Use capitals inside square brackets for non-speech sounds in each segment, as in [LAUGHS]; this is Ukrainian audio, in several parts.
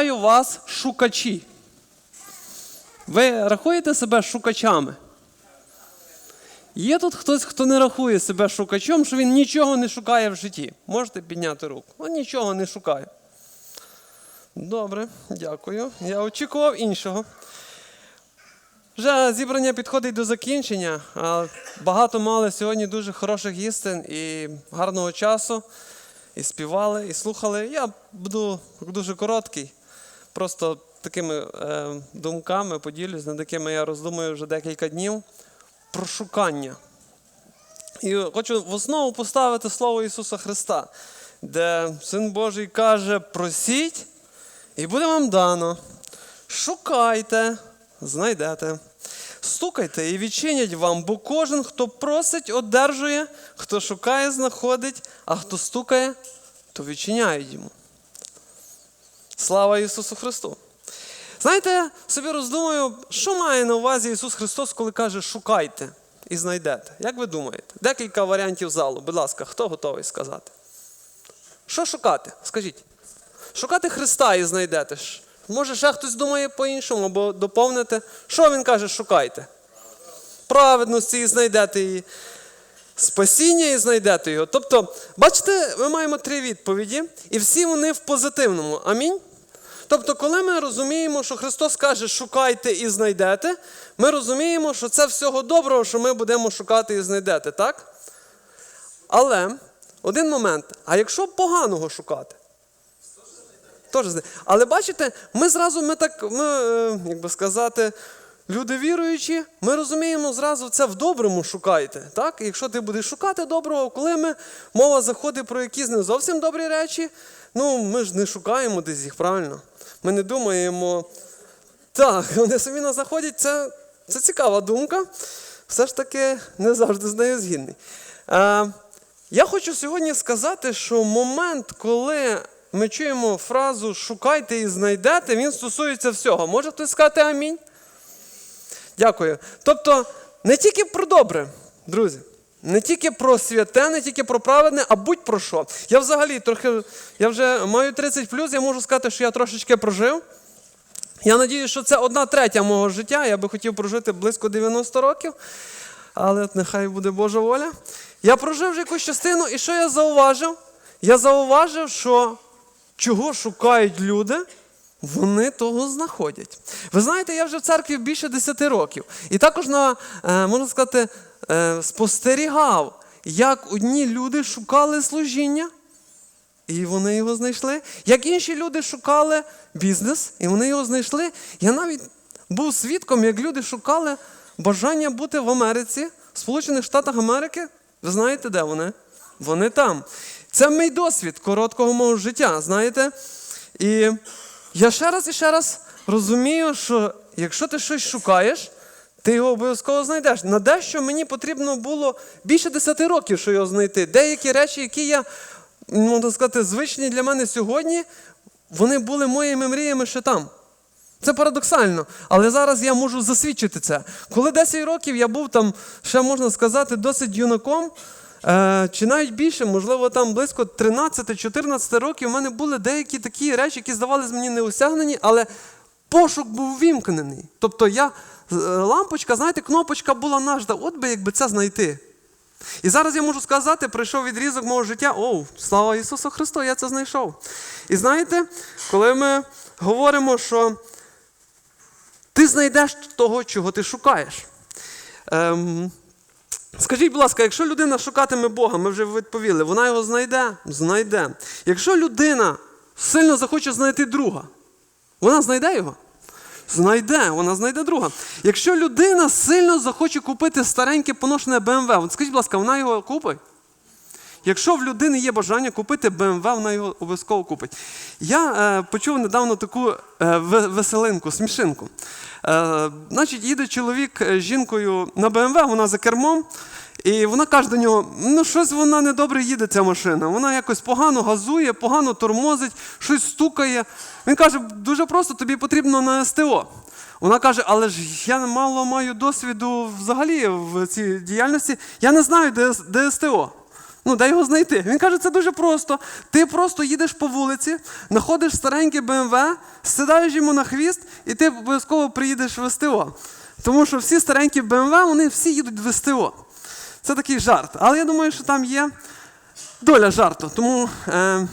Питаю вас, шукачі. Ви рахуєте себе шукачами? Є тут хтось, хто не рахує себе шукачом, що він нічого не шукає в житті. Можете підняти руку? Он нічого не шукає. Добре, дякую. Я очікував іншого. Вже зібрання підходить до закінчення. Багато мали сьогодні дуже хороших істин і гарного часу. І співали, і слухали. Я буду дуже короткий. Просто такими е, думками поділюсь, над якими я роздумую вже декілька днів. Про шукання. І хочу в основу поставити слово Ісуса Христа, де Син Божий каже: просіть, і буде вам дано. Шукайте, знайдете. Стукайте і відчинять вам, бо кожен, хто просить, одержує, хто шукає, знаходить, а хто стукає, то відчиняють йому. Слава Ісусу Христу! Знаєте, собі роздумую, що має на увазі Ісус Христос, коли каже шукайте і знайдете. Як ви думаєте? Декілька варіантів залу. Будь ласка, хто готовий сказати? Що шукати? Скажіть. Шукати Христа і знайдете. ж. Може, ще хтось думає по-іншому, або доповнити. Що він каже, шукайте? Праведності і знайдете її. Спасіння і знайдете його. Тобто, бачите, ми маємо три відповіді, і всі вони в позитивному. Амінь. Тобто, коли ми розуміємо, що Христос каже, шукайте і знайдете, ми розуміємо, що це всього доброго, що ми будемо шукати і знайдете, так? Але один момент: а якщо поганого шукати? Знає. Але бачите, ми зразу, ми так, ми, е, як би сказати, люди віруючі, ми розуміємо зразу це в доброму шукайте. Так? Якщо ти будеш шукати доброго, коли ми, мова заходить про якісь не зовсім добрі речі, ну ми ж не шукаємо десь їх, правильно? Ми не думаємо. Так, вони самі нас заходять, це, це цікава думка. Все ж таки не завжди з нею згідний. Е, я хочу сьогодні сказати, що момент, коли ми чуємо фразу шукайте і знайдете, він стосується всього. Може хтось сказати амінь? Дякую. Тобто, не тільки про добре, друзі, не тільки про святе, не тільки про праведне, а будь-про що. Я взагалі трохи, я вже маю 30 плюс, я можу сказати, що я трошечки прожив. Я надію, що це одна третя мого життя. Я би хотів прожити близько 90 років, але нехай буде Божа воля. Я прожив вже якусь частину, і що я зауважив? Я зауважив, що чого шукають люди, вони того знаходять. Ви знаєте, я вже в церкві більше 10 років. І також на, е, можна сказати, спостерігав, як одні люди шукали служіння. І вони його знайшли. Як інші люди шукали бізнес, і вони його знайшли. Я навіть був свідком, як люди шукали бажання бути в Америці, в Сполучених Штатах Америки. Ви знаєте, де вони? Вони там. Це мій досвід короткого мого життя, знаєте? І я ще раз і ще раз розумію, що якщо ти щось шукаєш, ти його обов'язково знайдеш. На дещо мені потрібно було більше 10 років, що його знайти. Деякі речі, які я можна сказати, звичні для мене сьогодні, вони були моїми мріями ще там. Це парадоксально, але зараз я можу засвідчити це. Коли 10 років я був там, ще можна сказати, досить юнаком, е, чи навіть більше, можливо, там близько 13-14 років, у мене були деякі такі речі, які здавалися мені неосягнені, але пошук був вімкнений. Тобто я, лампочка, знаєте, кнопочка була нажда, от би якби це знайти. І зараз я можу сказати, прийшов відрізок мого життя, оу, слава Ісусу Христу, я це знайшов. І знаєте, коли ми говоримо, що ти знайдеш того, чого ти шукаєш. Ем, скажіть, будь ласка, якщо людина шукатиме Бога, ми вже відповіли, вона його знайде? Знайде. Якщо людина сильно захоче знайти друга, вона знайде його? Знайде, вона знайде друга. Якщо людина сильно захоче купити стареньке поношене от скажіть, будь ласка, вона його купить? Якщо в людини є бажання купити BMW, вона його обов'язково купить. Я е, почув недавно таку е, веселинку, смішинку. Е, значить, їде чоловік з жінкою на BMW, вона за кермом, і вона каже до нього: ну, щось вона недобре їде, ця машина. Вона якось погано газує, погано тормозить, щось стукає. Він каже, дуже просто, тобі потрібно на СТО. Вона каже, але ж я мало маю досвіду взагалі в цій діяльності, я не знаю, де, де СТО. Ну, де його знайти? Він каже, це дуже просто. Ти просто їдеш по вулиці, знаходиш старенький БМВ, сідаєш йому на хвіст, і ти обов'язково приїдеш в СТО. Тому що всі старенькі БМВ, вони всі їдуть в СТО. Це такий жарт. Але я думаю, що там є доля жарту. Тому е,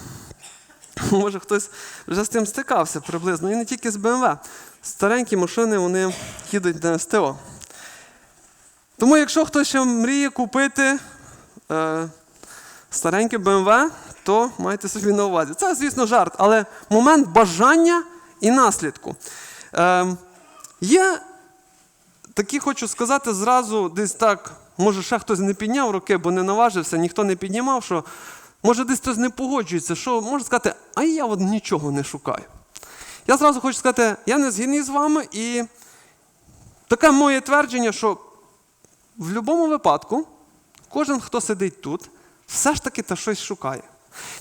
може хтось вже з тим стикався приблизно. І не тільки з БМВ. Старенькі машини вони їдуть на СТО. Тому, якщо хтось ще мріє купити е, стареньке БМВ, то майте собі на увазі. Це, звісно, жарт, але момент бажання і наслідку. Е, є такі, хочу сказати, зразу десь так, може, ще хтось не підняв руки, бо не наважився, ніхто не піднімав, що може десь хтось не погоджується, що може сказати, а я от нічого не шукаю. Я зразу хочу сказати, я не згідний з вами, і таке моє твердження, що в будь-якому випадку кожен, хто сидить тут, все ж таки та щось шукає.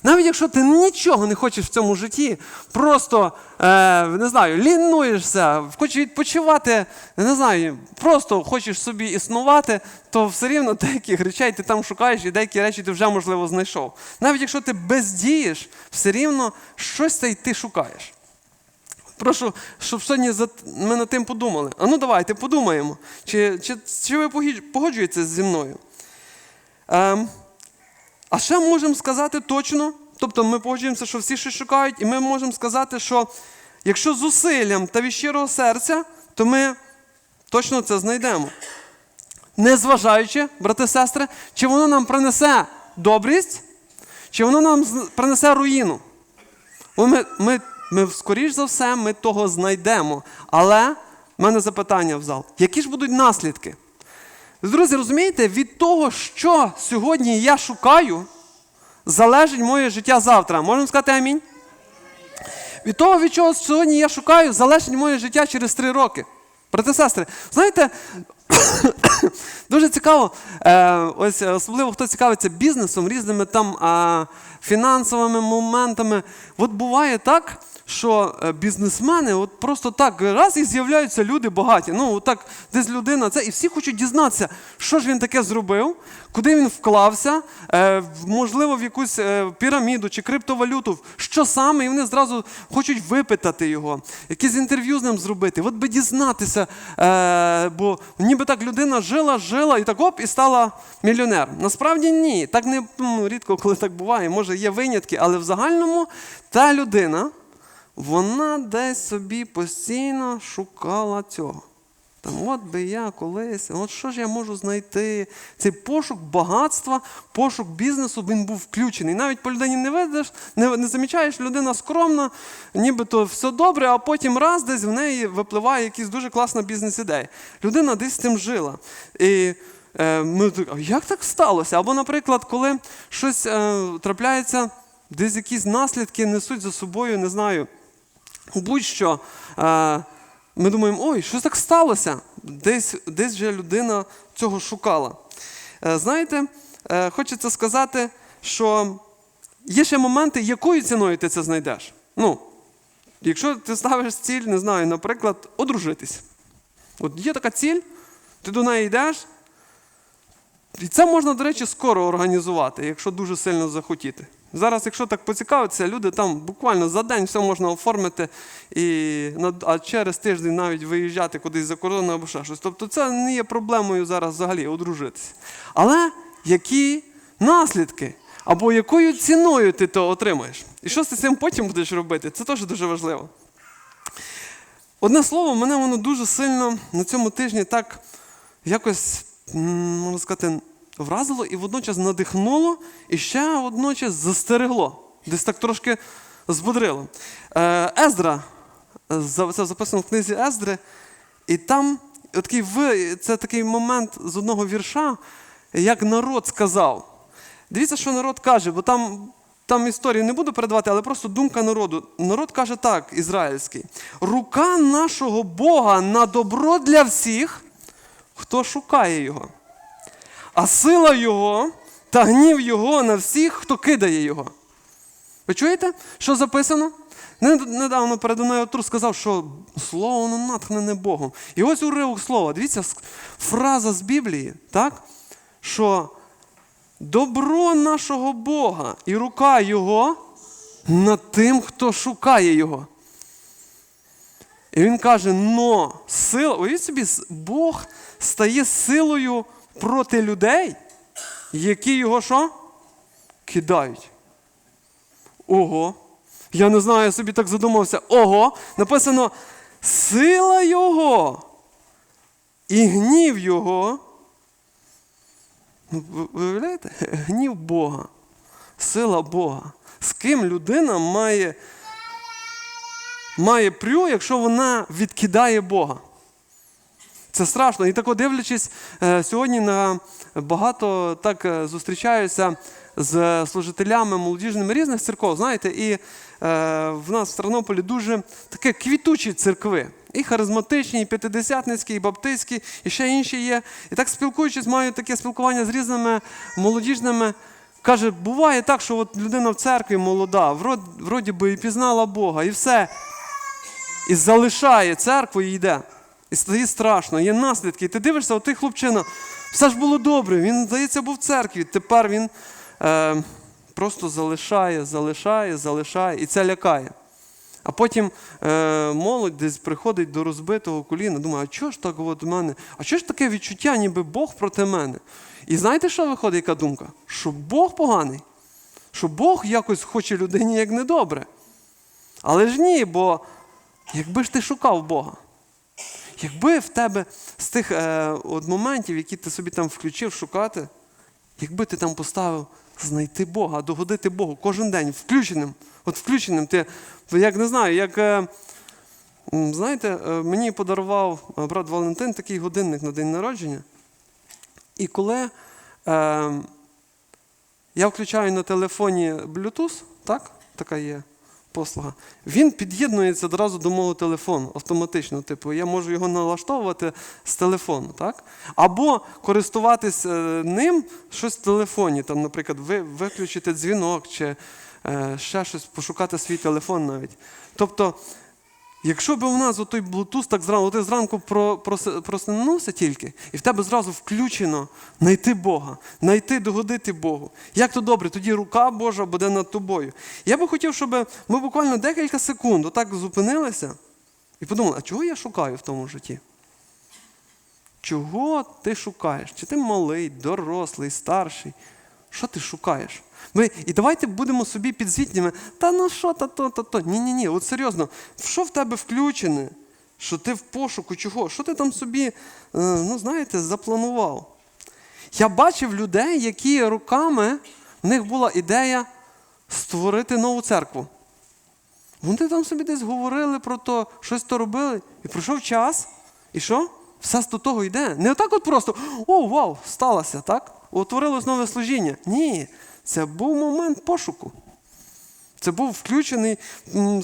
Навіть якщо ти нічого не хочеш в цьому житті, просто е, не знаю, лінуєшся, хочеш відпочивати, не знаю, просто хочеш собі існувати, то все рівно деяких речей ти там шукаєш, і деякі речі ти вже, можливо, знайшов. Навіть якщо ти бездієш, все рівно щось та й ти шукаєш. Прошу, щоб сьогодні ми над тим подумали. А ну давайте подумаємо, чи, чи, чи ви погоджуєтеся зі мною. Ем, а ще можемо сказати точно, тобто ми погоджуємося, що всі щось шукають, і ми можемо сказати, що якщо зусиллям та від щирого серця, то ми точно це знайдемо. Незважаючи, брати сестри, чи воно нам принесе добрість, чи воно нам принесе руїну. Ми, ми, ми, скоріш за все, ми того знайдемо. Але в мене запитання в зал: які ж будуть наслідки? Друзі, розумієте, від того, що сьогодні я шукаю, залежить моє життя завтра. Можемо сказати амінь? Від того, від чого сьогодні я шукаю, залежить моє життя через три роки. Брати сестри, знаєте, [COUGHS] дуже цікаво, е, ось е, особливо хто цікавиться бізнесом, різними там фінансовими моментами. От буває так, що е, бізнесмени от просто так раз і з'являються люди багаті. Ну, так десь людина, це і всі хочуть дізнатися, що ж він таке зробив, куди він вклався, можливо, в якусь піраміду чи криптовалюту, що саме, і вони зразу хочуть випитати його, якесь інтерв'ю з ним зробити. От би дізнатися, бо ніби так людина жила, жила і так оп, і стала мільйонером. Насправді ні. Так не ну, рідко, коли так буває. Може, є винятки, але в загальному та людина, вона десь собі постійно шукала цього. Там, от би я колись, от що ж я можу знайти? Цей пошук багатства, пошук бізнесу, він був включений. Навіть по людині не видиш, не, не замічаєш, людина скромна, нібито все добре, а потім раз десь в неї випливає якась дуже класна бізнес-ідея. Людина десь з тим жила. І е, ми як так сталося? Або, наприклад, коли щось е, трапляється, десь якісь наслідки несуть за собою, не знаю, будь-що. Е, ми думаємо, ой, що так сталося? Десь, десь вже людина цього шукала. Е, знаєте, е, хочеться сказати, що є ще моменти, якою ціною ти це знайдеш. Ну, якщо ти ставиш ціль, не знаю, наприклад, одружитись. От є така ціль, ти до неї йдеш. І це можна, до речі, скоро організувати, якщо дуже сильно захотіти. Зараз, якщо так поцікавитися, люди там буквально за день все можна оформити, і, а через тиждень навіть виїжджати кудись за кордон або ще щось. Тобто це не є проблемою зараз взагалі одружитися. Але які наслідки? Або якою ціною ти то отримаєш? І що ти з цим потім будеш робити? Це теж дуже важливо. Одне слово, мене воно дуже сильно на цьому тижні так якось, можна сказати, вразило і водночас надихнуло, і ще водночас застерегло. Десь так трошки збудрило. Е, Ездра, це записано в книзі Ездри, і там такий, ви- це такий момент з одного вірша, як народ сказав. Дивіться, що народ каже, бо там, там історію не буду передавати, але просто думка народу. Народ каже так, ізраїльський: рука нашого Бога на добро для всіх, хто шукає його. А сила Його та гнів Його на всіх, хто кидає Його. Ви чуєте, що записано? Недавно передо мною Артур сказав, що слово воно натхнене Богом. І ось уривок слова. Дивіться, фраза з Біблії, так? що добро нашого Бога і рука Його над тим, хто шукає Його. І він каже: но сила, уявіть собі, Бог стає силою проти людей, які його що? Кидають. Ого. Я не знаю, я собі так задумався. Ого, написано сила Його і гнів Його. Ну, ви- Виявляєте? [LAUGHS] Гнів Бога, сила Бога. З ким людина має, має прю, якщо вона відкидає Бога? Це страшно. І так дивлячись, е, сьогодні на багато так е, зустрічаюся з служителями молодіжними різних церков, знаєте, і е, в нас в Тернополі дуже таке квітучі церкви. І харизматичні, і п'ятидесятницькі, і баптистські, і ще інші є. І так спілкуючись, маю таке спілкування з різними молодіжними. Каже, буває так, що от людина в церкві молода, вроді, вроді би і пізнала Бога, і все і залишає церкву і йде. І стає страшно, є наслідки. І ти дивишся, от той хлопчина, все ж було добре, він, здається, був в церкві. Тепер він е, просто залишає, залишає, залишає, і це лякає. А потім е, молодь десь приходить до розбитого коліна, думає, а чого ж так от у мене? А чого ж таке відчуття, ніби Бог проти мене? І знаєте, що виходить, яка думка? Що Бог поганий, що Бог якось хоче людині як недобре. Але ж ні, бо якби ж ти шукав Бога, якби в тебе з тих е, от моментів, які ти собі там включив шукати, якби ти там поставив знайти Бога, догодити Богу кожен день, включеним, от включеним, ти, як не знаю, як. Е, знаєте, е, мені подарував е, брат Валентин такий годинник на день народження. І коли е, я включаю на телефоні Bluetooth, так? Така є послуга. Він під'єднується одразу до мого телефону автоматично. Типу, я можу його налаштовувати з телефону, так? Або користуватись е, ним щось в телефоні, там, наприклад, ви, виключити дзвінок чи е, ще щось, пошукати свій телефон навіть. Тобто, Якщо б у нас отой Bluetooth так зранку, ти зранку проснувся тільки, і в тебе зразу включено знайти Бога, знайти, догодити Богу. Як то добре, тоді рука Божа буде над тобою. Я би хотів, щоб ми буквально декілька секунд отак зупинилися і подумали, а чого я шукаю в тому житті? Чого ти шукаєш? Чи ти малий, дорослий, старший? Що ти шукаєш? Ми, і давайте будемо собі підзвітніми. Та ну що, та то, та то. Ні, ні, ні, от серйозно, що в тебе включене? Що ти в пошуку чого? Що ти там собі, е, ну знаєте, запланував? Я бачив людей, які руками, в них була ідея створити нову церкву. Вони там собі десь говорили про то, щось то робили, і пройшов час, і що? Все з до того йде. Не отак от просто, о, вау, сталося, так? Утворилось нове служіння. Ні, це був момент пошуку. Це був включений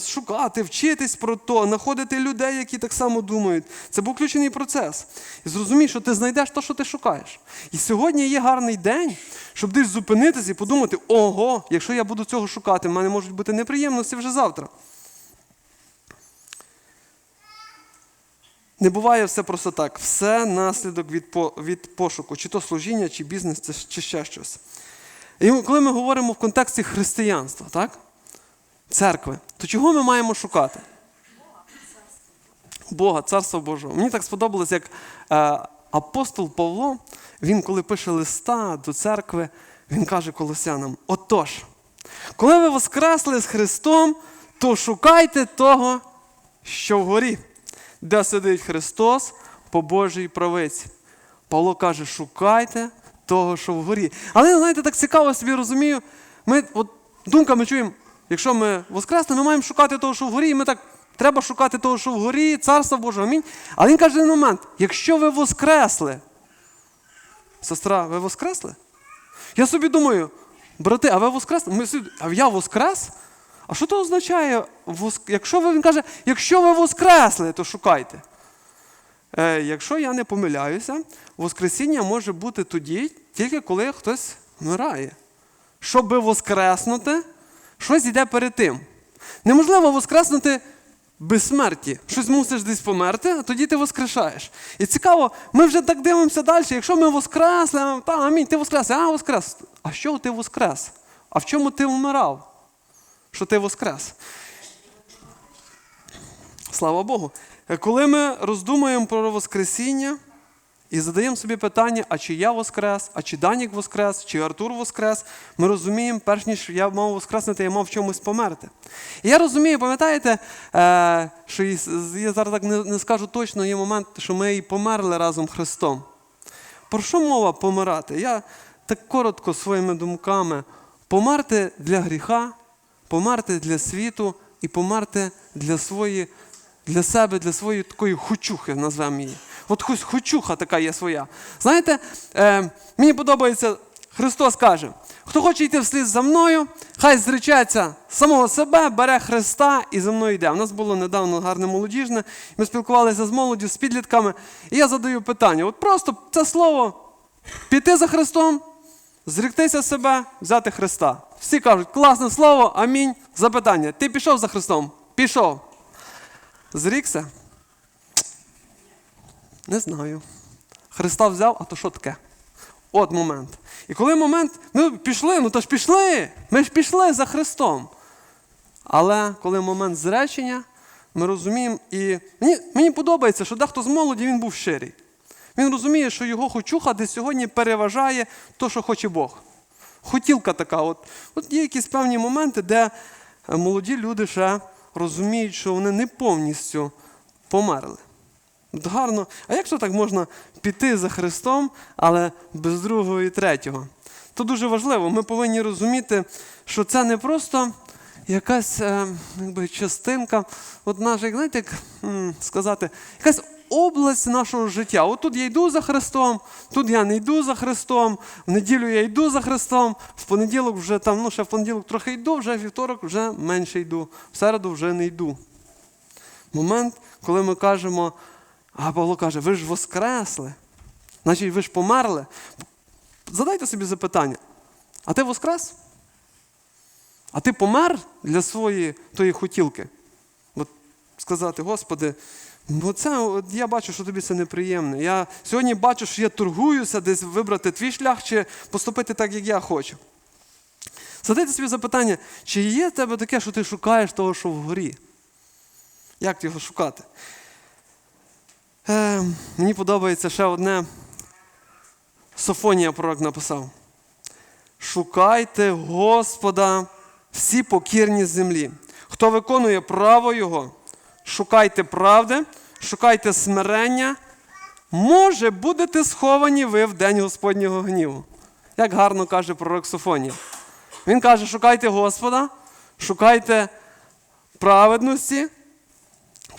шукати, вчитись про то, знаходити людей, які так само думають. Це був включений процес. І зрозумій, що ти знайдеш те, що ти шукаєш. І сьогодні є гарний день, щоб десь зупинитися і подумати: ого, якщо я буду цього шукати, в мене можуть бути неприємності вже завтра. Не буває все просто так. Все наслідок від, від пошуку, чи то служіння, чи бізнес, чи ще щось. І коли ми говоримо в контексті християнства, так? церкви, то чого ми маємо шукати? Бога, Царства Божого. Мені так сподобалось, як е, апостол Павло, він, коли пише листа до церкви, він каже колосянам: Отож, коли ви воскресли з Христом, то шукайте того, що вгорі, де сидить Христос по Божій правиці. Павло каже, шукайте того, що вгорі. Але, знаєте, так цікаво собі розумію. Ми от думками чуємо, якщо ми воскресли, ми маємо шукати того, що вгорі, і ми так. Треба шукати того, що вгорі, царство Боже, амінь. Але він каже момент: якщо ви воскресли, сестра, ви воскресли? Я собі думаю, брати, а ви воскресли? Ми собі, а я воскрес? А що то означає? Якщо ви, він каже, якщо ви воскресли, то шукайте. Е, якщо я не помиляюся, Воскресіння може бути тоді, тільки коли хтось вмирає. Щоби воскреснути, щось йде перед тим. Неможливо воскреснути безсмерті. Щось мусиш десь померти, а тоді ти воскрешаєш. І цікаво, ми вже так дивимося далі. Якщо ми воскресли, та амінь, ти воскрес, а воскрес. А що ти воскрес? А в чому ти вмирав? Що ти воскрес? Слава Богу. Е, Коли ми роздумуємо про Воскресіння і задаємо собі питання, а чи я воскрес, а чи Данік воскрес, чи Артур воскрес, ми розуміємо, перш ніж я мав воскреснути, я мав в чомусь померти. І я розумію, пам'ятаєте, е, що я зараз так не, скажу точно, є момент, що ми і померли разом Христом. Про що мова помирати? Я так коротко своїми думками. Померти для гріха, померти для світу і померти для свої, для себе, для своєї такої хочухи, назвемо її. От хоч хочуха така є своя. Знаєте, е, мені подобається, Христос каже, хто хоче йти вслід за мною, хай зречеться самого себе, бере Христа і за мною йде. У нас було недавно гарне молодіжне, ми спілкувалися з молоддю, з підлітками, і я задаю питання: от просто це слово піти за Христом, зріктися себе, взяти Христа. Всі кажуть, класне слово, амінь. Запитання. Ти пішов за Христом? Пішов. Зрікся? Не знаю. Христа взяв, а то що таке? От момент. І коли момент, ми пішли, ну то ж пішли. Ми ж пішли за Христом. Але коли момент зречення, ми розуміємо, і мені, мені подобається, що дехто з молоді він був щирий. Він розуміє, що його хочуха десь сьогодні переважає то, що хоче Бог. Хотілка така. От, от є якісь певні моменти, де молоді люди ще розуміють, що вони не повністю померли. Гарно. А як же так можна піти за Христом, але без другого і третього? То дуже важливо. Ми повинні розуміти, що це не просто якась е, якби, частинка, от наша, як знаєте, як сказати, якась область нашого життя. От тут я йду за Христом, тут я не йду за Христом, в неділю я йду за Христом, в понеділок вже там, ну ще в понеділок трохи йду, вже вівторок вже менше йду, в середу вже не йду. Момент, коли ми кажемо, а Павло каже, ви ж воскресли, значить ви ж померли. Задайте собі запитання, а ти воскрес? А ти помер для своєї тої хотілки? От сказати, Господи, бо це от я бачу, що тобі це неприємне. Я сьогодні бачу, що я торгуюся десь вибрати твій шлях чи поступити так, як я хочу. Задайте собі запитання, чи є в тебе таке, що ти шукаєш того, що вгорі? Як його шукати? Е, мені подобається ще одне. Софонія пророк написав. Шукайте Господа всі покірні землі. Хто виконує право Його, шукайте правди, шукайте смирення, може, будете сховані ви в день Господнього гніву. Як гарно каже пророк Софонія. Він каже: шукайте Господа, шукайте праведності,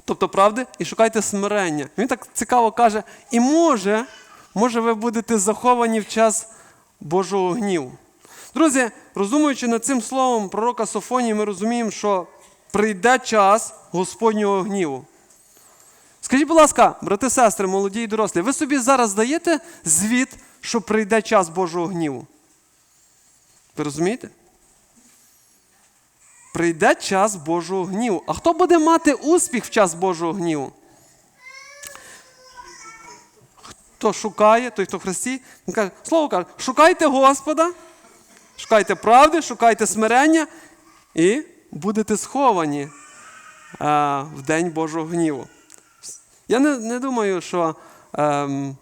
тобто правди, і шукайте смирення. Він так цікаво каже, і може, може, ви будете заховані в час Божого гніву. Друзі, роздумуючи над цим словом пророка Софонії, ми розуміємо, що прийде час Господнього гніву. Скажіть, будь ласка, брати, сестри, молоді і дорослі, ви собі зараз даєте звіт, що прийде час Божого гніву? Ви розумієте? Прийде час Божого гніву. А хто буде мати успіх в час Божого гніву? Хто шукає, той, хто в Христі, він каже, слово каже, шукайте Господа, шукайте правди, шукайте смирення і будете сховані а, в день Божого гніву. Я не, не думаю, що ем,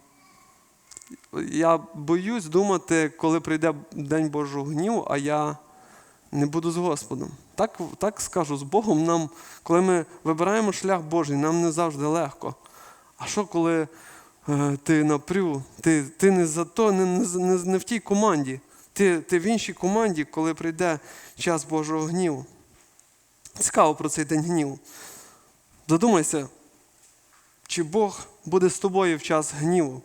я боюсь думати, коли прийде день Божого гніву, а я не буду з Господом. Так, так скажу, з Богом нам, коли ми вибираємо шлях Божий, нам не завжди легко. А що коли е, ти напрю, ти, ти не за то, не, не, не, в тій команді, ти, ти в іншій команді, коли прийде час Божого гніву. Цікаво про цей день гніву. Задумайся, чи Бог буде з тобою в час гніву.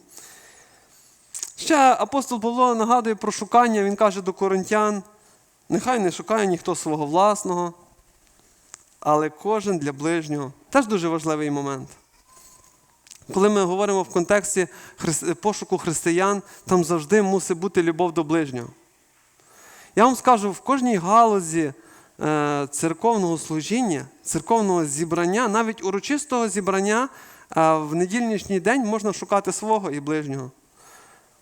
Ще апостол Павло нагадує про шукання, він каже до коринтян, нехай не шукає ніхто свого власного, але кожен для ближнього. Теж дуже важливий момент. Коли ми говоримо в контексті пошуку християн, там завжди мусить бути любов до ближнього. Я вам скажу, в кожній галузі церковного служіння, церковного зібрання, навіть урочистого зібрання е, в недільнішній день можна шукати свого і ближнього.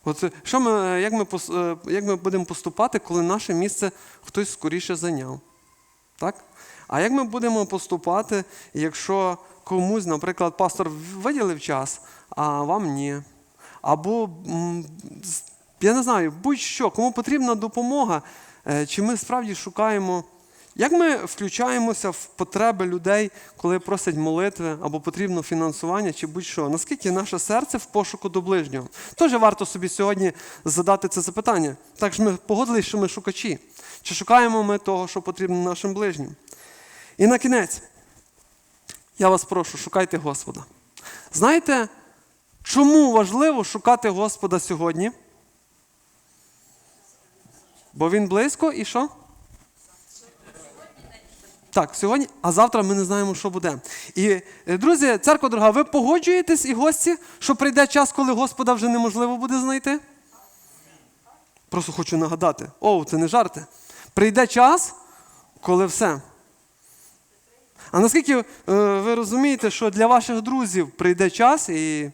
От е, що ми, е, як, ми, е, як ми будемо поступати, коли наше місце хтось скоріше зайняв? Так? А як ми будемо поступати, якщо комусь, наприклад, пастор виділив час, а вам ні? Або, я не знаю, будь-що, кому потрібна допомога, е, чи ми справді шукаємо, як ми включаємося в потреби людей, коли просять молитви, або потрібно фінансування, чи будь-що? Наскільки наше серце в пошуку до ближнього? Теж варто собі сьогодні задати це запитання. Так ж ми погодились, що ми шукачі. Чи шукаємо ми того, що потрібно нашим ближнім? І на кінець, я вас прошу, шукайте Господа. Знаєте, чому важливо шукати Господа сьогодні? Бо він близько і що? Так, сьогодні, а завтра ми не знаємо, що буде. І, е, друзі, церква дорога, ви погоджуєтесь і гості, що прийде час, коли Господа вже неможливо буде знайти? Просто хочу нагадати. О, це не жарти. Прийде час, коли все. А наскільки е, ви розумієте, що для ваших друзів прийде час, і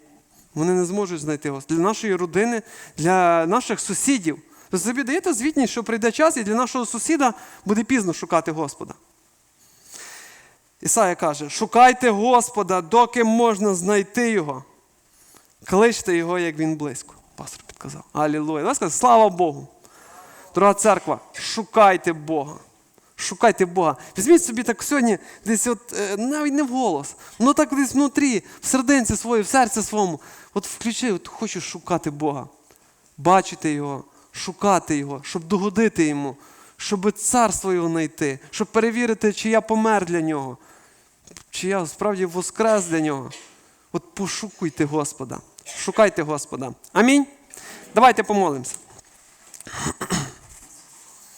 вони не зможуть знайти вас, для нашої родини, для наших сусідів. Ви собі даєте звітність, що прийде час, і для нашого сусіда буде пізно шукати Господа. Ісая каже: шукайте Господа, доки можна знайти його. Кличте його, як він близько. Пастор підказав. Алілуя. Давай слава Богу. Дорога церква, шукайте Бога. Шукайте Бога. Візьміть собі так сьогодні, десь от, е, навіть не вголос, ну так десь внутрі, в сердинці своїй, в серці своєму. От включи, от хочу шукати Бога. Бачити Його, шукати Його, щоб догодити Йому, щоб царство Його знайти, щоб перевірити, чи я помер для нього, чи я справді воскрес для нього. От пошукуйте Господа. Шукайте Господа. Амінь. Давайте помолимося.